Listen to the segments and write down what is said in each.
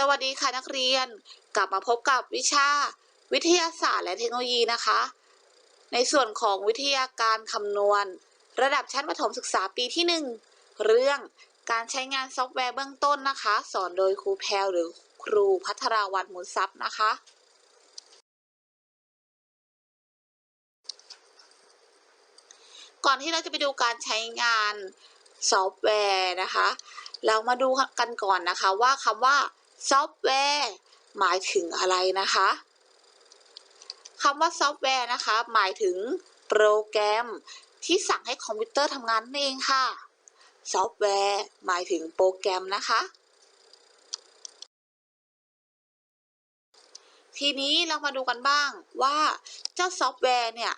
สวัสดีค่ะนักเรียนกลับมาพบกับวิชาวิทยาศาสตร์และเทคโนโลยีนะคะ ในส่วนของวิทยาการคำนวณ ระดับชั้นประถมศึกษาปีที่ 1 เรื่องการใช้งานซอฟต์แวร์เบื้องต้นนะคะ สอนโดยครูแพรวหรือครูพัทราวันมูลทรัพย์นะคะ ก่อนที่เราจะไปดูการใช้งานซอฟต์แวร์นะคะ เรามาดูกันก่อนนะคะว่าคำว่า ซอฟต์แวร์หมายถึงอะไรนะคะคำว่าซอฟต์แวร์นะคะ หมายถึงโปรแกรมที่สั่งให้คอมพิวเตอร์ทำงานนั่นเองค่ะ ซอฟต์แวร์หมายถึงโปรแกรมนะคะ ทีนี้เรามาดูกันบ้างว่าเจ้าซอฟต์แวร์เนี่ย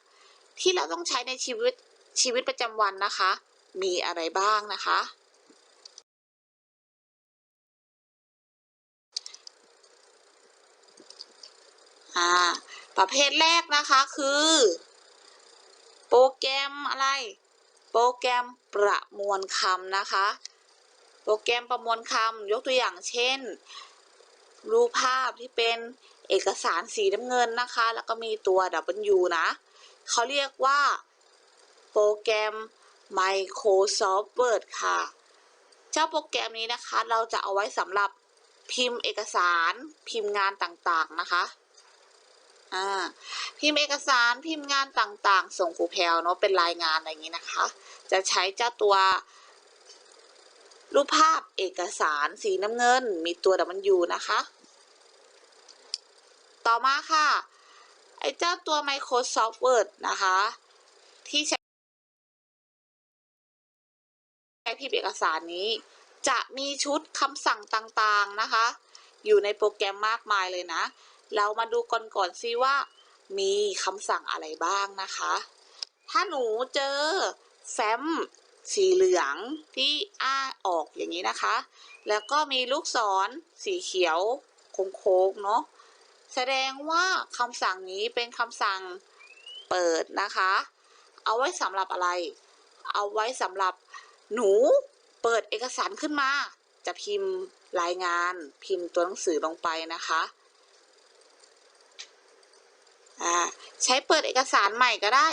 ที่เราต้องใช้ในชีวิตชีวิตประจำวันนะคะ มีอะไรบ้างนะคะ อ่า ประเภทแรกนะคะคือ โปรแกรมอะไร โปรแกรมประมวลคำนะคะ โปรแกรมประมวลคำยกตัวอย่างเช่น รูปภาพที่เป็นเอกสารสีน้ำเงินนะคะ แล้วก็มีตัว W นะเขาเรียกว่า โปรแกรม Microsoft Word ค่ะ เจ้าโปรแกรมนี้นะคะ เราจะเอาไว้สำหรับพิมพ์เอกสารพิมพ์งานต่างๆนะคะ อ่าพิมพ์เอกสารพิมพ์งานต่างๆ ส่งครูแพลวเนาะเป็นรายงานอะไรอย่างนี้นะคะ จะใช้เจ้าตัว รูปภาพเอกสารสีน้ำเงิน มีตัว W นยูนะคะ ต่อมาค่ะ ไอ้เจ้าตัว Microsoft Word นะคะ ที่ใช้ใช้พิมพ์เอกสารนี้ จะมีชุดคำสั่งต่างๆนะคะ อยู่ในโปรแกรมมากมายเลยนะ เรามาดูก่อนก่อนซิว่า มีคำสั่งอะไรบ้างนะคะ ถ้าหนูเจอแฟ้มสีเหลืองที่อ้าออกอย่างนี้นะคะ แล้วก็มีลูกศรสีเขียวโค้งๆเนาะ แสดงว่าคำสั่งนี้เป็นคำสั่งเปิดนะคะ เอาไว้สำหรับอะไร เอาไว้สำหรับหนูเปิดเอกสารขึ้นมา จะพิมพ์รายงานพิมพ์ตัวหนังสือลงไปนะคะอ่า ใช้เปิดเอกสารใหม่ก็ได้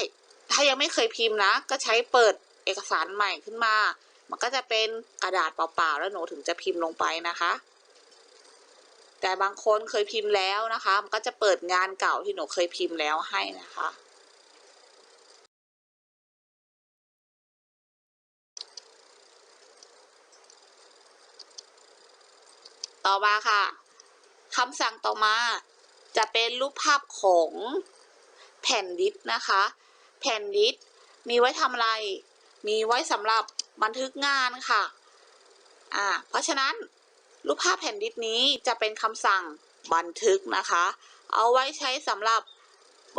ถ้ายังไม่เคยพิมพ์นะ ก็ใช้เปิดเอกสารใหม่ขึ้นมา มันก็จะเป็นกระดาษเปล่าๆ แล้วหนูถึงจะพิมพ์ลงไปนะคะ แต่บางคนเคยพิมพ์แล้วนะคะ มันก็จะเปิดงานเก่าที่หนูเคยพิมพ์แล้วให้นะคะ ต่อมาค่ะคำสั่งต่อมาจะเป็นรูปภาพของ แผ่นดิสก์นะคะ แผ่นดิสก์มีไว้ทำอะไร มีไว้สำหรับบันทึกงานค่ะอ่าเพราะฉะนั้นรูปภาพแผ่นดิสก์นี้จะเป็นคำสั่งบันทึกนะคะ เอาไว้ใช้สำหรับ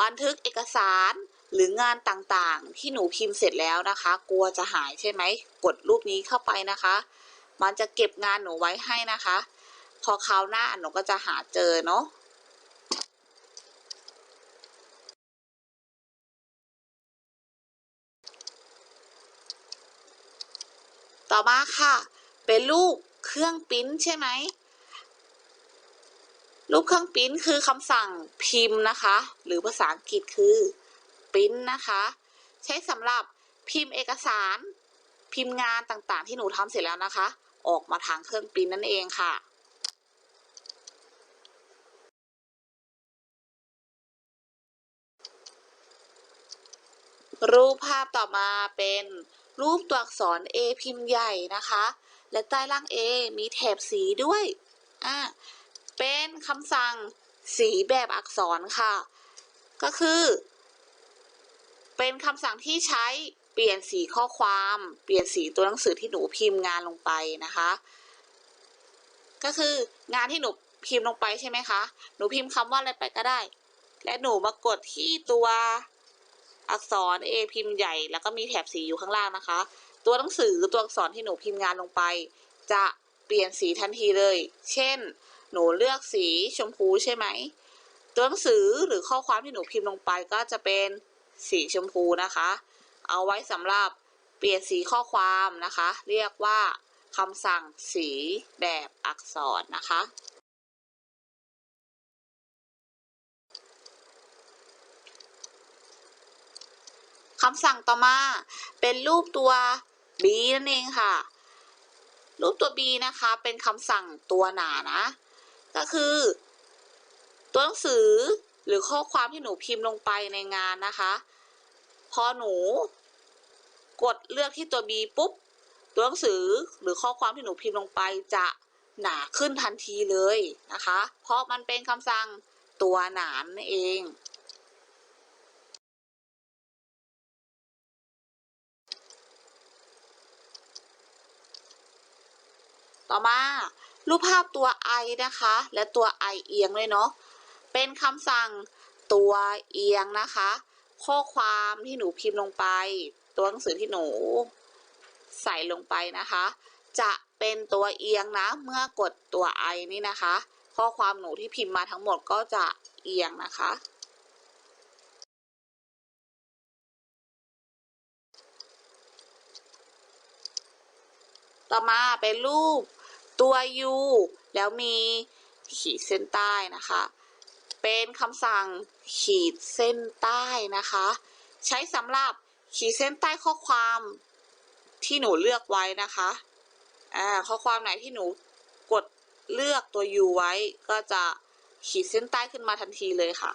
บันทึกเอกสารหรืองานต่างๆ ที่หนูพิมพ์เสร็จแล้วนะคะ กลัวจะหายใช่ไหม กดรูปนี้เข้าไปนะคะ มันจะเก็บงานหนูไว้ให้นะคะ พอคราวหน้าหนูก็จะหาเจอเนาะ ต่อมาค่ะ เป็นรูปเครื่องปริ้นใช่ไหมรูปเครื่องปริ้นคือคำสั่งพิมพ์นะคะ หรือภาษาอังกฤษคือปริ้นนะคะ ใช้สำหรับพิมพ์เอกสาร พิมพ์งานต่างๆ ที่หนูทำเสร็จแล้วนะคะ ออกมาทางเครื่องปริ้นนั่นเองค่ะรูปภาพต่อมาเป็น รูปตัวอักษร A พิมพ์ใหญ่นะคะ และใต้ล่าง A มีแถบสีด้วย อ่า เป็นคำสั่งสีแบบอักษรค่ะ ก็คือ เป็นคำสั่งที่ใช้เปลี่ยนสีข้อความ เปลี่ยนสีตัวหนังสือที่หนูพิมพ์งานลงไปนะคะ ก็คืองานที่หนูพิมพ์ลงไปใช่ไหมคะ หนูพิมพ์คำว่าอะไรไปก็ได้ และหนูมากดที่ตัว อักษร A พิมพ์ใหญ่ แล้วก็มีแถบสีอยู่ข้างล่างนะคะ ตัวหนังสือตัวอักษรที่หนูพิมพ์งานลงไป จะเปลี่ยนสีทันทีเลย เช่น หนูเลือกสีชมพูใช่ไหม ตัวหนังสือหรือข้อความที่หนูพิมพ์ลงไปก็จะเป็นสีชมพูนะคะ เอาไว้สำหรับเปลี่ยนสีข้อความนะคะ เรียกว่าคำสั่งสีแบบอักษรนะคะ คำสั่งต่อมาเป็นรูปตัว b นั่นเองค่ะ รูปตัว b นะคะเป็นคำสั่งตัวหนานะ ก็คือ ตัวหนังสือหรือข้อความที่หนูพิมพ์ลงไปในงานนะคะ พอหนู กดเลือกที่ตัว B ปุ๊บ ตัวหนังสือหรือข้อความที่หนูพิมพ์ลงไปจะหนาขึ้นทันทีเลยนะคะ เพราะมันเป็นคำสั่งตัวหนานนเอง ต่อมารูปภาพตัว i นะคะ และตัว i เอียงเลยเนาะ เป็นคำสั่งตัวเอียงนะคะ ข้อความที่หนูพิมพ์ลงไป ตัวหนังสือที่หนูใส่ลงไปนะคะ จะเป็นตัวเอียงนะ เมื่อกดตัว i นี่นะคะ ข้อความหนูที่พิมพ์มาทั้งหมดก็จะเอียงนะคะ ต่อมาเป็นรูป ตัว U แล้วมีขีดเส้นใต้นะคะ เป็นคำสั่งขีดเส้นใต้นะคะ ใช้สำหรับขีดเส้นใต้ข้อความที่หนูเลือกไว้นะคะอ่าข้อความไหนที่หนูกดเลือกตัว U ไว้ ก็จะขีดเส้นใต้ขึ้นมาทันทีเลยค่ะ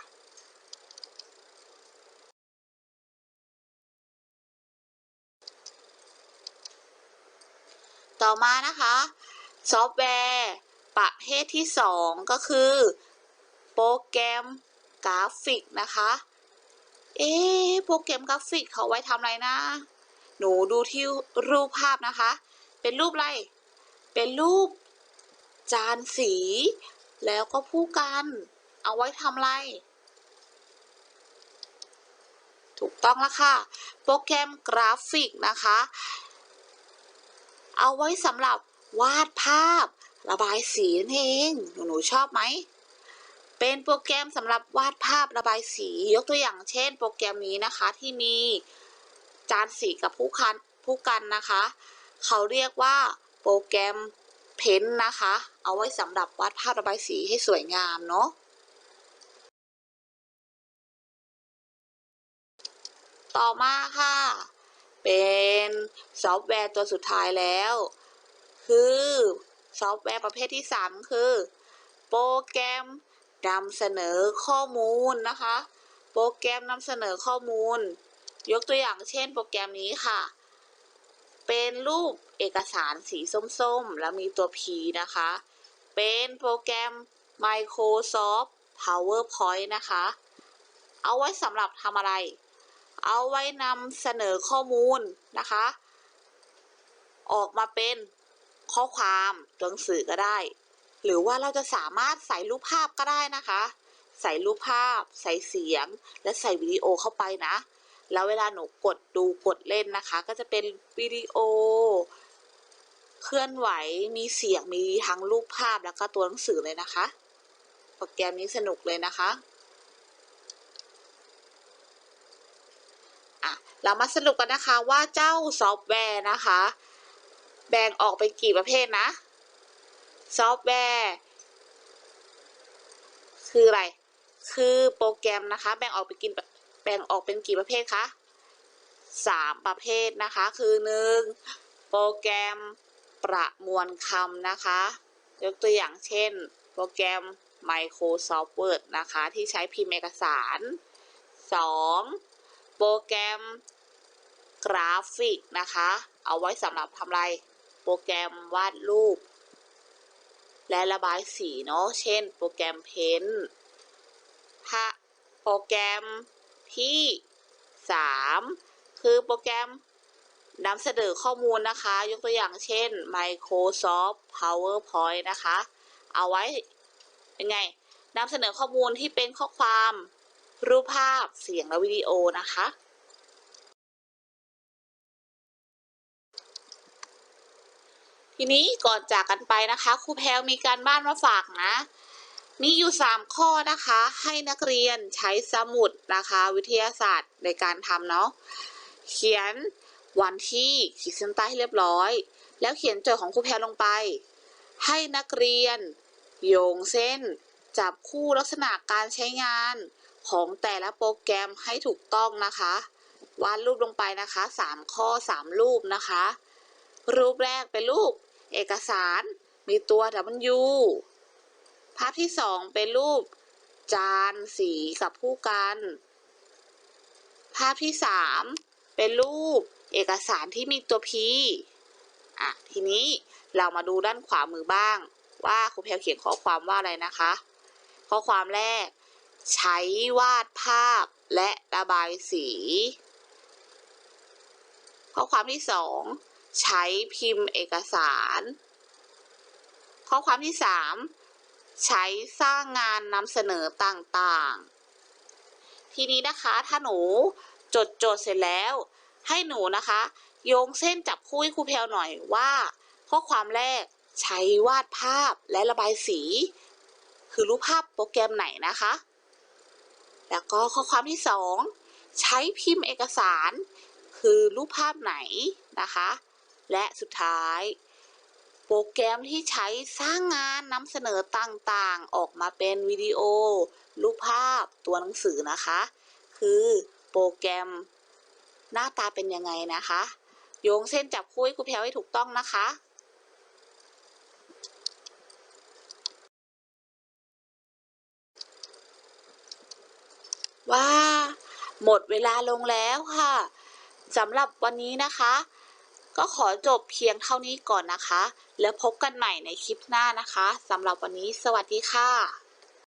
ต่อมานะคะ ซอฟต์แวร์ประเภทที่ 2 ก็คือ โปรแกรมกราฟิกนะคะ เอ๊ะโปรแกรมกราฟิกเขาไว้ทำอะไรนะ หนูดูที่รูปภาพนะคะ เป็นรูปอะไร เป็นรูปจานสี แล้วก็ผู้กัน เอาไว้ทำอะไร ถูกต้องแล้วค่ะ โปรแกรมกราฟิกนะคะ เอาไว้สำหรับ วาดภาพ ระบายสีนั่นเองหนูหนูชอบไหม เป็นโปรแกรมสำหรับวาดภาพระบายสี ยกตัวอย่างเช่น โปรแกรมนี้นะคะที่มีจานสีกับผู้คันผู้กันนะคะ เขาเรียกว่าโปรแกรมเพ้นนะคะ เอาไว้สำหรับวาดภาพระบายสีให้สวยงามเนาะต่อมาค่ะ เป็นซอฟต์แวร์ตัวสุดท้ายแล้ว คือซอฟต์แวร์ประเภทที่ 3 คือ โปรแกรมนำเสนอข้อมูลนะคะ โปรแกรมนำเสนอข้อมูล ยกตัวอย่างเช่น โปรแกรมนี้ค่ะ เป็นรูปเอกสารสีส้มๆ แล้วมีตัว P นะคะ เป็นโปรแกรม Microsoft PowerPoint นะคะ เอาไว้สำหรับทำอะไร เอาไว้นำเสนอข้อมูลนะคะ ออกมาเป็น ข้อความตัวหนังสือก็ได้ หรือว่าเราจะสามารถใส่รูปภาพก็ได้นะคะ ใส่รูปภาพ ใส่เสียง และใส่วิดีโอเข้าไปนะ แล้วเวลาหนูกดดูกดเล่นนะคะ ก็จะเป็นวิดีโอ เคลื่อนไหวมีเสียงมีทั้งรูปภาพแล้วก็ตัวหนังสือเลยนะคะ โปรแกรมนี้สนุกเลยนะคะอะเรามาสรุปกันนะคะว่าเจ้าซอฟต์แวร์นะคะ แบ่งออกเป็นกี่ประเภทนะ ซอฟต์แวร์คืออะไร คือโปรแกรมนะคะ แบ่งออกเป็นกี่แบ่งออกเป็นกี่ประเภทคะสามประเภทนะคะ คือหนึ่งโปรแกรมประมวลคำนะคะ ยกตัวอย่างเช่น โปรแกรม Microsoft Word นะคะ ที่ใช้พิมพ์เอกสาร 2. โปรแกรมกราฟิกนะคะ เอาไว้สำหรับทำอะไร โปรแกรมวาดรูป และระบายสีเนาะ เช่น โปรแกรมเพนถ้าโปรแกรมที่ 3 คือโปรแกรมนำเสนอข้อมูลนะคะ ยกตัวอย่างเช่น Microsoft PowerPoint นะคะ เอาไว้ยังไงนำเสนอข้อมูลที่เป็นข้อความ รูปภาพเสียงและวิดีโอนะคะ ทีนี้ก่อนจากกันไปนะคะ ครูแพลมีการบ้านมาฝากนะ มีอยู่3ข้อนะคะ ให้นักเรียนใช้สมุดนะคะ วิทยาศาสตร์ในการทำเนาะ เขียนวันที่ขีดเส้นใต้ให้เรียบร้อย แล้วเขียนโจทย์ของครูแพลลงไป ให้นักเรียน โยงเส้น จับคู่ลักษณะการใช้งานของแต่ละโปรแกรมให้ถูกต้องนะคะ วาดรูปลงไปนะคะสามข้อสามรูปนะคะ รูปแรกเป็นรูป เอกสารมีตัว W ภาพที่สองเป็นรูป จานสีกับผู้กัน ภาพที่สามเป็นรูปเอกสารที่มีตัว P อะ ทีนี้เรามาดูด้านขวามือบ้าง ว่าครูแพลวเขียนข้อความว่าอะไรนะคะ ข้อความแรก ใช้วาดภาพและระบายสี ข้อความที่สอง ใช้พิมพ์เอกสาร ข้อความที่สามใช้สร้างงานนำเสนอต่างๆ ทีนี้นะคะถ้าหนูจดโจทย์เสร็จแล้ว ให้หนูนะคะ โยงเส้นจับคู่ให้ครูแพลวหน่อยว่า ข้อความแรกใช้วาดภาพและระบายสี คือรูปภาพโปรแกรมไหนนะคะ แล้วก็ข้อความที่สองใช้พิมพ์เอกสาร คือรูปภาพไหนนะคะ และสุดท้าย โปรแกรมที่ใช้สร้างงานนำเสนอต่างๆ ออกมาเป็นวิดีโอ รูปภาพตัวหนังสือนะคะ คือโปรแกรมหน้าตาเป็นยังไงนะคะ โยงเส้นจับคู่ให้ครูแพลวให้ถูกต้องนะคะว่าหมดเวลาลงแล้วค่ะสำหรับวันนี้นะคะ ก็ขอจบเพียงเท่านี้ก่อนนะคะ แล้วพบกันใหม่ในคลิปหน้านะคะสำหรับวันนี้สวัสดีค่ะ